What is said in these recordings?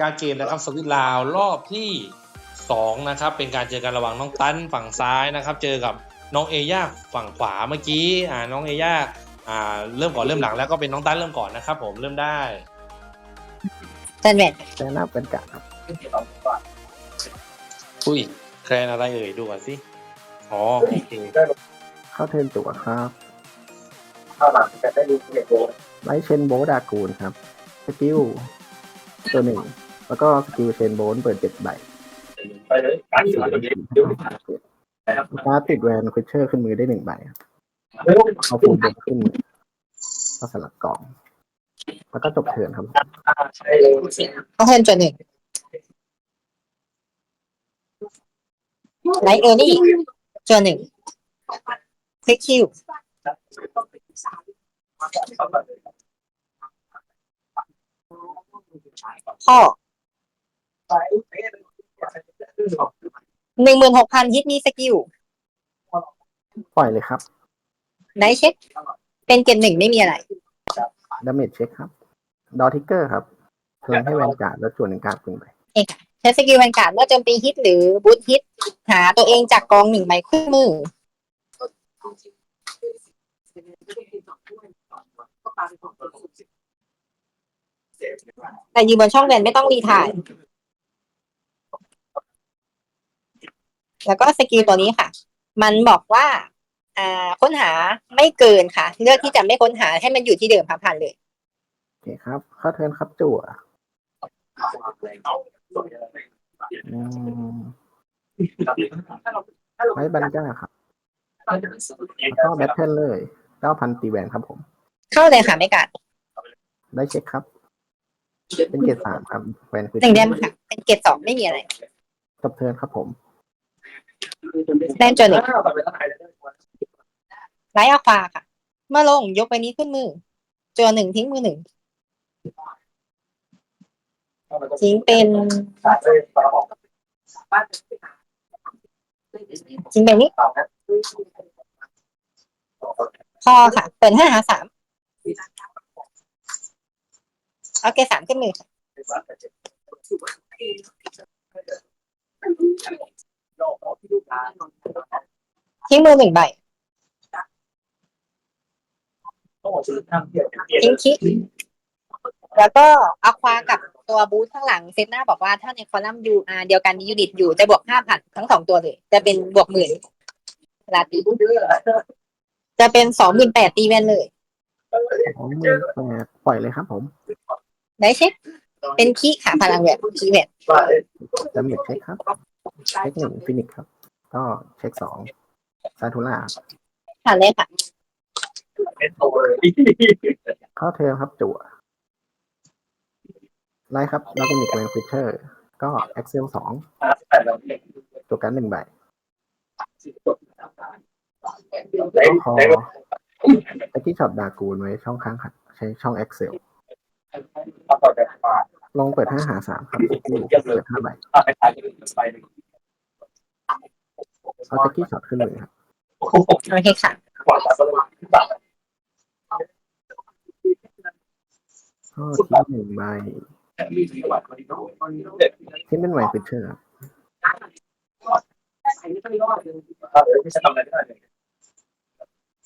การเกมนะครับสวิตลาวรอบที่สองนะครับ เป็นการเจอกันระหว่างน้องตั้นฝั่งซ้ายนะครับ เจอกับน้องเอย่าฝั่งขวาเมื่อกี้อ่าน้องเอย่าอ่าเริ่มก่อนเริ่มหลังแล้วก็เป็นน้องตั้นเริ่มก่อนนะครับ ผมเริ่มได้เซนเวนแนะนำเป็นกะครับอุ้ยแคลนอะไรเอ่ยดูก่อนสิอ๋อโอเคเข้าเทิร์นตัวครับเข้าหลังจะได้ดูเด็กโบไลท์เชนโบดากูลครับสกิลตัวหนึ่ง แล้วก็สกิลเชนโบนเปิดเจ็ดใบไปเลยการที่เราจะเรียนเดี๋ยวนะครับการติดแวนควิเชอร์ขึ้นมือได้หนึ่งใบเอาฟูลเบนขึ้นก็สลับกล่อง แล้วก็จบเทิร์นครับเขาเทิร์นจนหนึ่งไลท์เออร์นี่จนหนึ่งคลิกคิวข้อ หนึ่งหมื่นหกพันฮิตมีสกิลปล่อยเลยครับไดเช็ค เป็นเกณฑ์หนึ่งไม่มีอะไร ดาเมจเช็คครับ ดอทิกเกอร์ครับเทิร์นให้แวนการ์ดแล้วจวนหนึ่งการ์ดขึ้นไปใช้สกิลแวนการ์ดเมื่อโจมตีฮิตหรือบูทฮิต หาตัวเองจากกองหนึ่งใบคู่มือ แต่ยืนบนช่องแวนไม่ต้องรีทาย แล้วก็สกิลตัวนี้ค่ะ มันบอกว่าอ่าค้นหาไม่เกินค่ะ เลือกที่จะไม่ค้นหาให้มันอยู่ที่เดิมค่ะผ่านเลยโอเคครับเข้าเทิร์นครับจั่วอืมไม้บันก้าครับแล้วก็แบทเทิลเลยเก้าพันตีแวนครับผม เข้าเลยค่ะไม่กัดได้เช็คครับ เป็นเกรดสามครับแวนคือหนึ่งแดมค่ะ เป็นเกรดสองไม่มีอะไร จบเทิร์นครับผม แต้มจนหนึ่งไลท์อะควาค่ะ เมื่อลงยกไปนี้ขึ้นมือจวหนึ่งทิ้งมือหนึ่งทิ้งเป็นทิ้งเป็นนี้พอค่ะ เปิดห้าหาสามเอเกรดสามขึ้นมือค่ะ ทิ้งมือหนึ่งใบทิ้งคิกแล้วก็อะควากับตัวบูธข้างหลังเซตหน้าบอกว่าถ้าในคอลัมน์ยูอาเดียวกันมียูนิตอยู่จะบวกห้าพันทั้งสองตัวเลย จะเป็นบวกหมื่นเวลาตีจะเป็นสองหมื่นแปดตีแวนเลยสองหมื่นแปดปล่อยเลยครับผมได้เช็ค เป็นคีค่ะพลังแบบคีแบบดาเมจเช็คครับ เช็คหนึ่งฟินิกครับ ก็เช็คสองซาทูล่าผ่านเลยค่ะเข้าเทิร์นครับจั่วไล่ครับแล้วเป็นอีกแวนควิเชอร์ ก็เอ็กเซลสองจั่วกันหนึ่งใบก็คอไอที่ช็อตดากูนไว้ช่องค้างขัดใช้ช่อง Excel ล องเปิดห้าหาสามครับเปิดห้าใบเอาตะกี้ช็อตขึ้นเลยครับโอเคค่ะก็ทิ้งหนึ่งใบทิ้งเป็นแวนควิเชอร์ครับ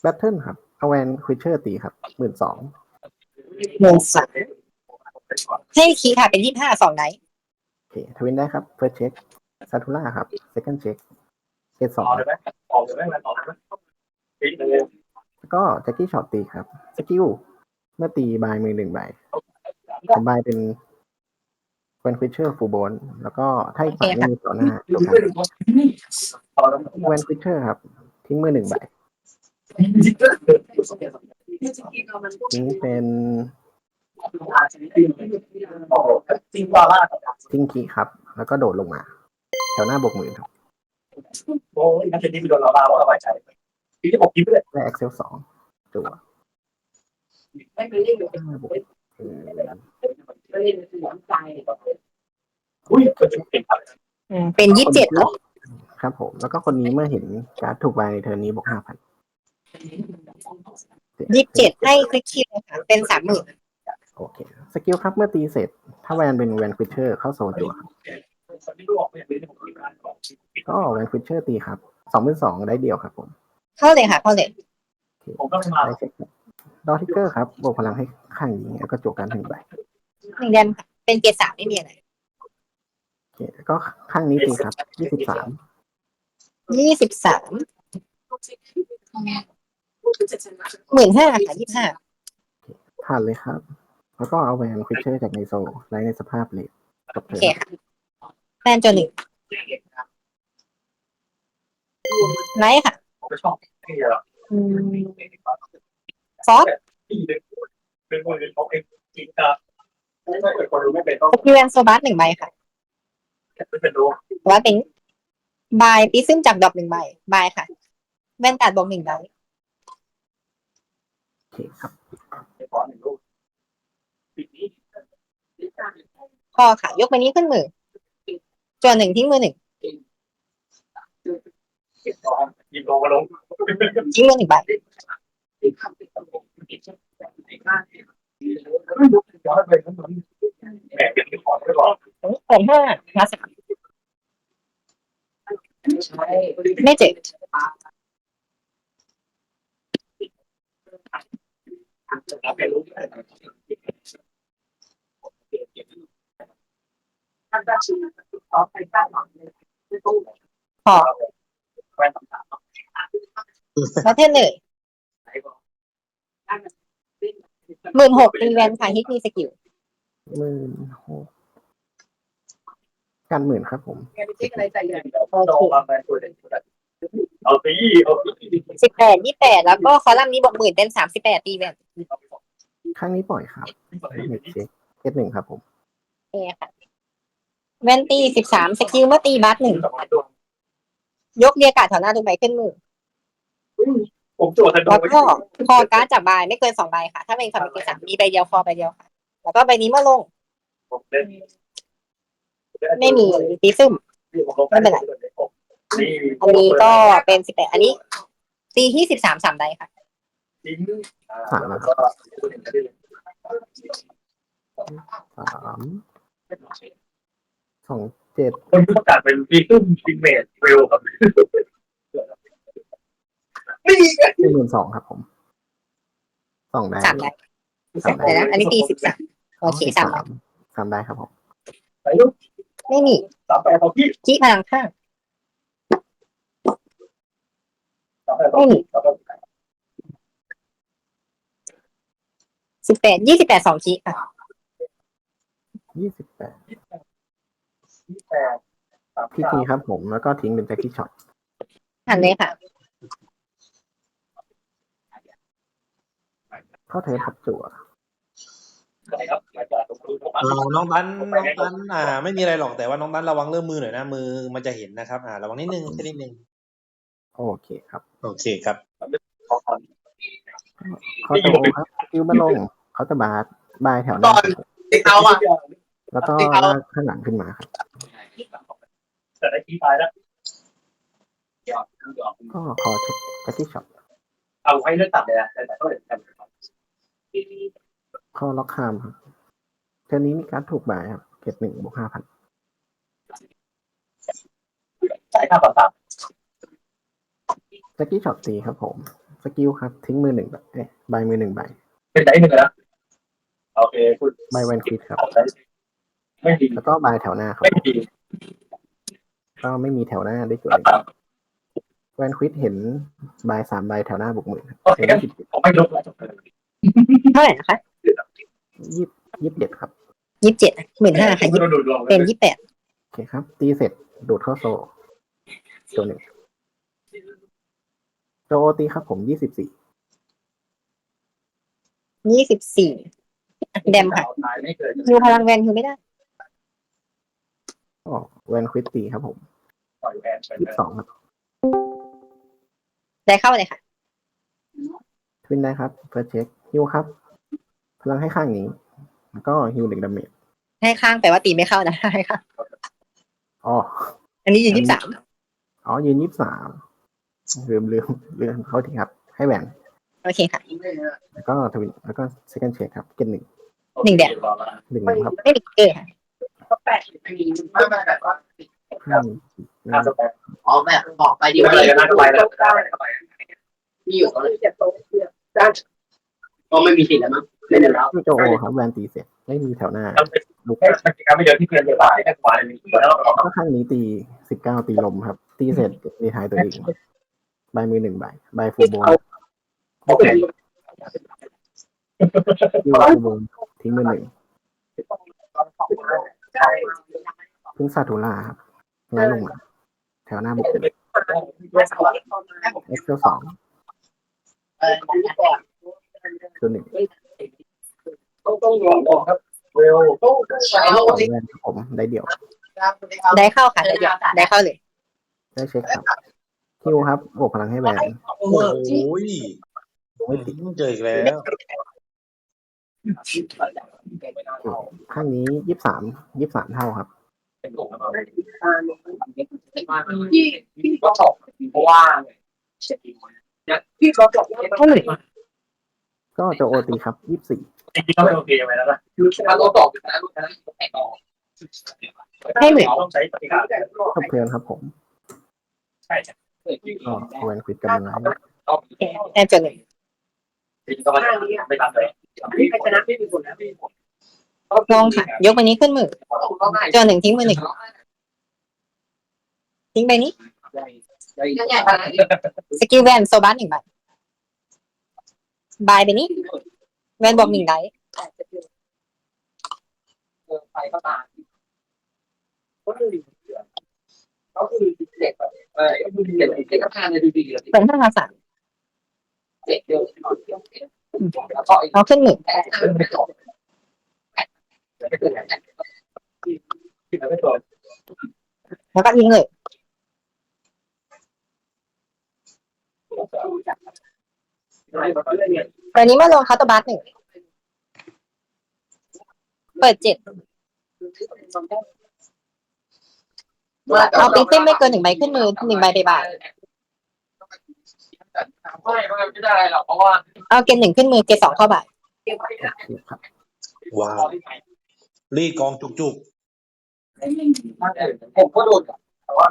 แบทเทิลครับเอาแวนควิเชอร์ตีครับหมื่นสองหนึ่งสาม ให้คีค่ะเป็นยี่ห้าสองไนท์โอเคทวินได้ครับเฟิร์สเช็คซาทูล่าครับเซคันด์เช็คเกตสองแล้วก็แจ็คกี้ช็อตตีครับสกิลเมื่อตีบายมือหนึ่งใบผมบายเป็นแวนควิเชอร์ฟูบอนแล้วก็ถ้าอีกฝั่งไม่มีต่อหน้าจบกันแวนควิเชอร์ครับ ทิ้งมือหนึ่งใบทิ้งเป็น ทิ้งคีย์ครับ แล้วก็โดดลงมา แถวหน้าบวกหมื่นครับโอ้ยนั่นเป็นที่ไปโดนเราบ้าว่าสบายใจปีที่ผมกินไปเลยและ Excel สองจั่วไม่ไปเล่นเลยห้าบวกเออไปเล่นในสนามใจอุ้ยก็จุดเป็นครับอืมเป็นยี่สิบเจ็ดเนาะครับผม แล้วก็คนนี้เมื่อเห็นการ์ดถูกใบในเทอร์นนี้บวกห้าพันยี่สิบเจ็ดให้คลิกคิวค่ะเป็นสามหมื่น โอโอเคสกิลครับเมื่อตีเสร็จ ถ้าแวนเป็นแวนควิชเชอร์เข้าโซนจั่วครับคนที่รู้ออกเนี่ยเป็นผมที่การของก็แวนควิชเชอร์ตีครับสองเป็นสองได้เดียวครับผม เข้าเลยค่ะ เข้าเลยผมก็มาได้เช็คครับดอทิกเกอร์ครับบวกพลังให้ข้างนี้แล้วก็จวกการหนึ่งใบหนึ่งแดมค่ะ เป็นเกียร์สามไม่มีอะไรโอเคก็ข้างนี้ตีครับยี่สิบสามยี่สิบสามหมื่นห้าค่ะยี่สิบห้าผ่านเลยครับ แล้วก็เอาแวนควิชเชอร์จากในโซไลท์ในสภาพเลทจบโอเทิร์เคนค่ะแฟนจนหนึ่งไลท์ค่ะผมก็ชอบที่จะอืมฟอสที่เป็นเป็นคนเป็นของเองจริงจังไม่ใช่เป็นคนรู้ไม่เป็นต้องสกิลแวนโซบัสหนึ่งใบค่ะไม่เป็นรู้แต่ว่าเป็นบายปีซึมจากดอกหนึ่งใบบายค่ะ แว่นตัดบอกหนึ่งใบโอเคครับเป็น ขอหนึ่งลูกปีนี้พอค่ะ ยกใบนี้ขึ้นมือจวนหนึ่งทิ้งมือหนึ่งยิงลงมาลงทิ้งมือหนึ่งใบย้อนไปทั้งหมดแหมเป็นของไม่บอกเปิดห้ามาสิใช่ไม่เจ็บ เป็นรู้ ท่านก็ชื่อ ขอไปตั้งหลังเลยไม่ตู้พอแว่นต่างแล้วเทนเลยๆไหนบอกตั้งหมื่นหกตีแวนค่ะฮิตมีสกิลหมื่นหกกันหมื่นครับผมแกไปเช็คอะไรใจเลยโดนมาเป็นตัวเด่นตัวนั้นเอาตีเอาตีสิบแปดยี่แปดแล้วก็คอลัมน์นี้บอกหมื่นเป็นสามสิบแปดตีแวนข้างนี้ปล่อยครับเน็ตเช็คเอสหนึ่งครับผม เอค่ะ แวนตีสิบสามสกิลเมื่อตีบัสหนึ่ง ยกเรียกการ์ดแถวหน้าทุกใบขึ้นมือ ผมโจทย์ทันโดแล้วก็คอการ์ดจากใบไม่เกินสองใบค่ะ ถ้าเป็นคอมมิชสามมีใบเดียวคอใบเดียวค่ะ แล้วก็ใบนี้เมื่อลง ผมเล่นไม่มีตีซึมอันนี้ก็เป็นสิบแปดอันนี้ ตีที่สิบสามสามใบค่ะ ทิ้งสาม สองเจ็ดคนที่ประกาศเป็นฟีซึมฟินเมดเวลครับนี่หมื่นสองครับผมสองได้สามใบเดี๋ยวนะอันนี้ตีสิบสามโอเคสามใบสามได้ครับผมไปลูกไม่มีสามแปดเขาพี่ขี้พลังข้างสามแปดเขาพี่สามแปดสิบแปดยี่สิบแปดสองขี้ค่ะ ยี่สิบแปดที่แปดสามพี่ทีครับผมแล้วก็ทิ้งเป็นแจ็คกี้ช็อตหันเลยค่ะ เข้าเทิร์นครับจั่วครับมาจากตรงนู้นผมเออน้องตันน้องตันอ่า ไม่มีอะไรหรอกแต่ว่าน้องตันระวังเรื่องมือหน่อยนะมือมันจะเห็นนะครับ อ่า ระวังนิดนึงแค่นิดนึงโอเคครับโอเคครับขอขอเขาจะโอครับคิวมาลงเขาจะบาสบายแถวหน้าครับเอาอะ แล้วก็ลากข้างหลังขึ้นมาครับแต่ได้ขี้ตายแล้วก็คอเช็คแจ็คกี้ช็อตเอาให้เลือกตัดเลยนะแต่ก็เห็นกันข้อล็อกคามครับเทอร์นนี้มีการดถูกบายครับเก็บหนึ่งบวกห้าพันจ่ายค่าปรับตัดแจ็คกี้ช็อตตีครับผม สกิลครับ ทิ้งมือหนึ่งใบเอ๊ะใบมือหนึ่งใบเป็นได้หนึ่งนะโอเคคุณใบแวนควิดครับ ไม่ดีแล้วก็บายแถวหน้าครับ ไม่ดีก็ไม่มีแถวหน้าได้จุดปรับหนึ่งตัดแวนควิดเห็นบายสามใบแถวหน้าบวกหมื่นครับโอเคเป็นยี่สิบผมไม่ลบแล้วเท่าไหร่นะคะยี่สิบเจ็ดครับยี่สิบเจ็ดหมื่นห้าค่ะยี่ดูดวงเป็นยี่สิบแปดโอเคครับ ตีเสร็จดูดเข้าโซตัวหนึ่งโจตีครับผมยี่สิบสี่ยี่สิบสี่แดมค่ะตายไม่เกินยูพลังแวนคือไม่ได้ ก็แวนควิดตีครับผมปล่อยแวนไปยี่สิบสองครับได้เข้าเลยค่ะทวินได้ครับเฟิร์สเช็คฮิวครับ พลังให้ข้างนี้ แล้วก็ฮิวหนึ่งดาเมจให้ข้างแต่ว่าตีไม่เข้านะได้ค่ะ อ๋อ อันนี้อยู่ยี่สิบสามอ๋อ ยืนยี่สิบสามลืมลืมลืมเขาทีครับ ให้แหวน โอเคค่ะ แล้วก็ทวิน แล้วก็เซคันด์เช็คครับ เกนหนึ่งหนึ่งแดดหนึ่งนะครับ ไม่มีเกอร์ค่ะ ก็แปดสิบปีไม่ไม่แบบว่าห้ามน่าจะแปลกอ๋อแบบบอกไปดีดีไปเลยนะไปเลยไปมีอยู่ก็เลยจะโตเพื่อด้านก็ไม่มีสิทธิ์แล้วมั้งไม่ได้แล้วที่โจโอครับแวนตีเสร็จไม่มีแถวหน้าดูแค่กิจกรรมไม่เยอะที่เพื่อนจะตายแค่สบายมีแล้วก็ข้างนี้ตีสิบเก้าตีลมครับ ตีเสร็จรีทายตัวเองใบมือหนึ่งใบใบฟูโบนโอเคยูฟูโบนทิ้งมือหนึ่ง ใช่พึ่งซาทูล่าครับง่ายลงมาแถวหน้าบุกเป็นเอ็กเซลสองเออก่อนตัวหนึ่งต้องต้องรอบอกครับเร็วต้องใช้สโลองกแวนครับผมได้เดี่ยว ได้เข้าค่ะได้เดียวได้เข้าเลย ได้เช็คครับคิวครับบวกพลังให้แวนโอ้ยไม่ติดเจออีกแล้ว ข้างนี้ยี่สิบสามยี่สิบสามเท่าครับเป็นกลุ่มที่ที่ก็สอบเพราะว่าที่เขาบอกเข้าเลยก็โจโอตีครับยี่สิบสี่จริงๆก็ไม่โอเคไปแล้วนะถ้าเราตอบนะลูกนะแข่งออกต้องใช้ปฏิการจบเพลินครับผม ใช่ก็แวนควิดกำลังไลน์โอเคแอนเจอหนึ่งจริงๆก็ไม่ตัดเลยที่ใครชนะไม่มีผลนะพี่ล งค่ะ ยกไปนี้ขึ้นมือต้องง่ายเจอหนึ่งทิ้งมือหนึ่งทิ้งไปนี้ง่ายขนาดนี้สกิลแวนโซบัสหนึ่งใบบายไปนี้แวนบอกหนึ่งไดไปก็ตามก็คือก็คือเด็กแบบเออก็คือเด็กเด็กก็ทานเลยดูดีเลยเปิดห้ามาสามเด็กเดียวแล้วก็อีกเอาขึ้นมือแต่ไม่จบ ที่ไม่จบ แล้วก็ทิ้งเลยตอนนี้มาลงคาตบัสหนึ่ง เปิดเจ็ดเอาปีเต้ไม่เกินหนึ่งใบขึ้นมือหนึ่งใบไปบายไม่ไม่ได้หรอกเพราะว่า เอาเกณฑ์หนึ่งขึ้นมือเกณฑ์สองเข้าบ่ายว้าว รีดกองจุกผมก็โดนแต่ว่า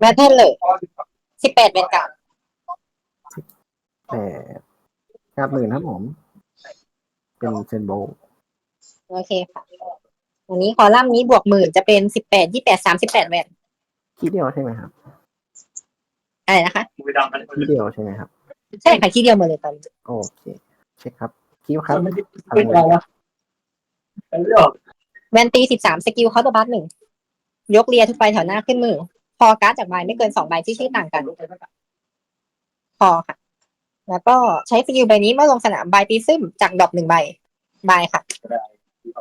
แมทเทิลเลยสิบแปดเป็นกลางแต่กราบหมื่นครับผม เป็นเซนโบโอเคค่ะอันนี้คอลัมน์นี้บวกหมื่นจะเป็นสิบแปดยี่แปดสามสิบแปดแวนคีย์เดียวใช่ไหมครับอะไรนะคะ มือดำมันคีย์เดียวใช่ไหมครับ ใช่ค่ะที่เดียวหมดเลยตอนนี้ โอเค เช็คครับ คิวครับไม่ได้พลังเราอะเป็นเรื่องแวนตีสิบสามสกิลเคาน์เตอร์บัสหนึ่ง ยกเรียทุกใบแถวหน้าขึ้นมือ พอการ์ดจากใบไม่เกินสองใบที่ชื่อต่างกัน พอค่ะ แล้วก็ใช้สกิลใบนี้เมื่อลงสนามใบตีซึมจากดอกหนึ่งใบ ใบค่ะ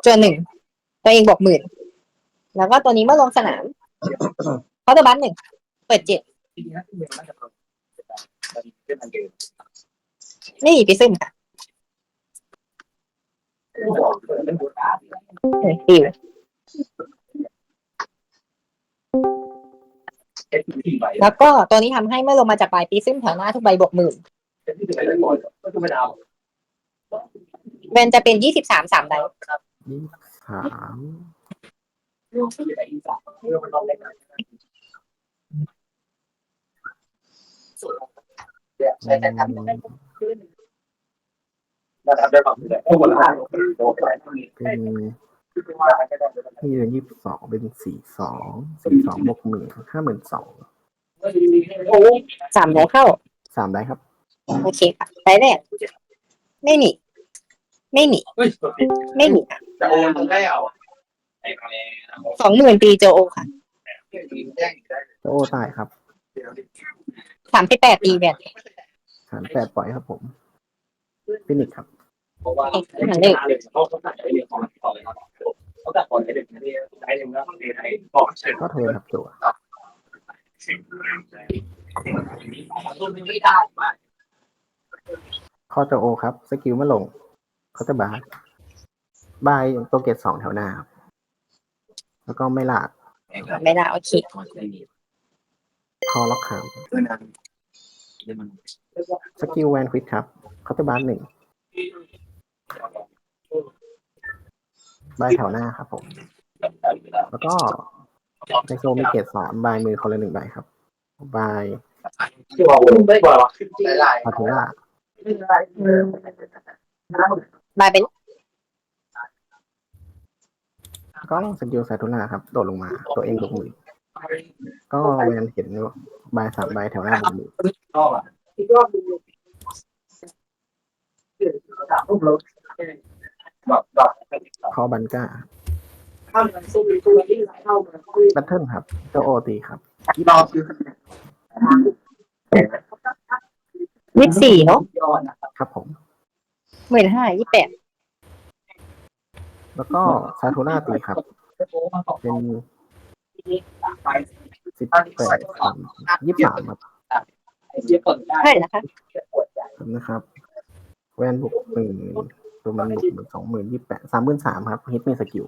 จวนหนึ่ง ตัวเองบวกหมื่น แล้วก็ตัวนี้เมื่อลงสนามเคาน์เตอร์บัสหนึ่ง เปิดเจ็ดไม่มีปีซึมค่ะ ฟิวแล้วก็ตัวนี้ทำให้เมื่อลงมาจากปลายปีซึมแถวหน้าทุกใบบวกหมื่นก็คือไม่ดาวเวนจะเป็นยี่สิบสามสามไดยี่สิบสามเรื่องมั นต้องเล็กใช่แต่ทำนะครับได้ความสุขทุกคนละโดนไปเป็นที่เดือนยี่สิบสองเป็นสี่สองสี่สองบวกหมื่นห้าหมื่นสองสามไดเข้าสามได้ครับ โอเคค่ะไดแรกไม่มีไม่มีเฮ้ยไม่มีค่ะจะโอนมันได้เอาสองหมื่นปีโจโอค่ะโจโอตายครับสามสิบแปดปีแบบสามแปดปล่อยครับผมฟินิกครับ เพราะว่าเขาเขาตัดเรื่องของต่อเลยครับเขาตัดก่อนไอ้เด็กนี่ไอ้หนึ่งแล้วไอ้ไอ้บอกเสร็จก็เทิร์นครับตัวรุ่นไม่ได้มาข้อโจโอครับ สกิลมาลงเขาจะบาร์บายตัวเกตสองแถวหน้าครับแล้วก็ไม่ลากไม่ได้โอเคคอล็อกขามสกิลแวนควิดครับเขาจะบาร์หนึ่ง ใบแถวหน้าครับผม แล้วก็ในโซมีเกตสามใบมือคนละหนึ่งใบครับใบที่ว่าผมไม่กว่าหลายพาทูล่าบายเป็นแล้วก็สกิลซาทูล่าครับโดดลงมา ตัวเองลงมือก็แวนเห็นใบสามใบแถวหน้าบนมือ คอบันก้าถ้ามันสู้ตัวที่เข้ามาคุยแบทเทิลครับเจ้าโอตีครับรอบคือยี่สิบสี่เนาะย้อนนะครับครับผมหมื่นห้ายี่แปดแล้วก็ซาทูล่าตีครับ เป็นไปสิบแปดสามยี่สามครับเยี่ยมได้ใช่นะคะปวดใจนะครับ แวนบุกหมื่น ตัวมันหมื่นสองหมื่นยี่แปดสามหมื่นสามครับฮิตมีสกิล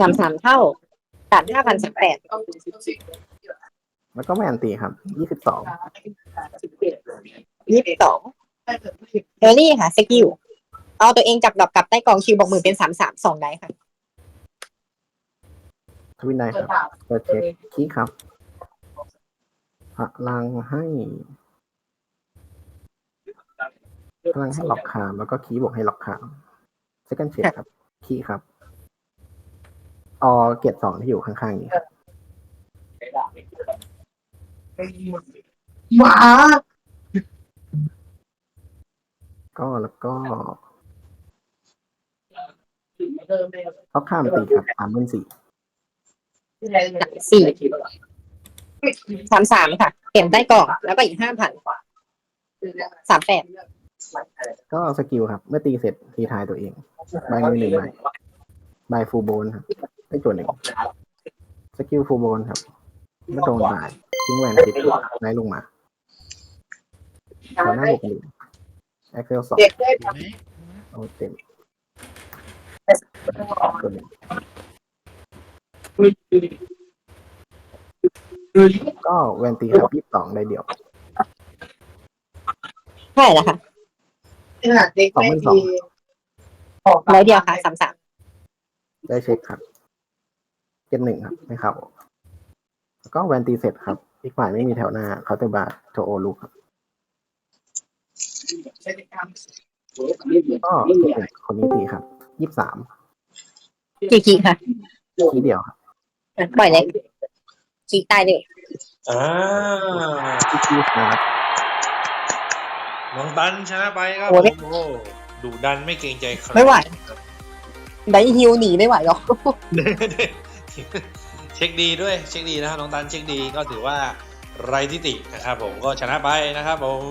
สามสามเท่าสามห้าพันสิบแปดแล้วก็แวนตีครับยี่สิบสองยี่สิบสองเอลลี่ค่ะสกิลเอาตัวเองจับดอกกลับใต้กองคิวบอกหมื่นเป็นสามสามสองได้ค่ะทวินได้ครับเปิดเช็คคีครับพลังให้ พลังให้ล็อกคามแล้วก็คีย์บวกให้ล็อกคามเซคันเช็คครับ คีย์ครับออเกียรติสองที่อยู่ข้างๆนี้หมาก็แล้วก็เดิมเลยล็อกคามตีครับสามหมื่นสี่สี่สามสามค่ะเปลี่ยนใต้กล่องแล้วก็อีกห้าพันสามแปด ก็สกิลครับ เมื่อตีเสร็จทีทายตัวเองใบมือหนึ่งใบใบฟูโบนครับได้จวนหนึ่งสกิลฟูโบนครับเมื่อโดนบ่ายทิ้งแหวนติดไล่ลงมาตอนหน้าบวกหนึ่งแอคเซลสองเด็กได้โอ้เต็มตัวหนึ่งก็แวนตีครับยี่สิบสองได้เดียวใช่แล้วค่ะ ขนาดเด็กไม่ดีร้อยเดียวค่ะสามสามได้เช็คครับเกมหนึ่งครับ ไม่เข้าแล้วก็แวนตีเสร็จครับ อีกฝ่ายไม่มีแถวหน้าเคาน์เตอร์บาร์โทโอลูกครับใช้กรรมก็คนนี้ตีครับยี่สิบสามกี่ขีค่ะทีเดียวครับปล่อยเลยขีตายเลยอ่าที่ที่ครับ น้องตันชนะไปครับผมโอ้ดุดันไม่เกรงใจใครไม่ไหว ได้ฮิวหนีไม่ไหวหรอกเช็คดีด้วยเช็คดีนะครับน้องตันเช็คดีก็ถือว่าไรทิตินะครับผมก็ชนะไปนะครับผม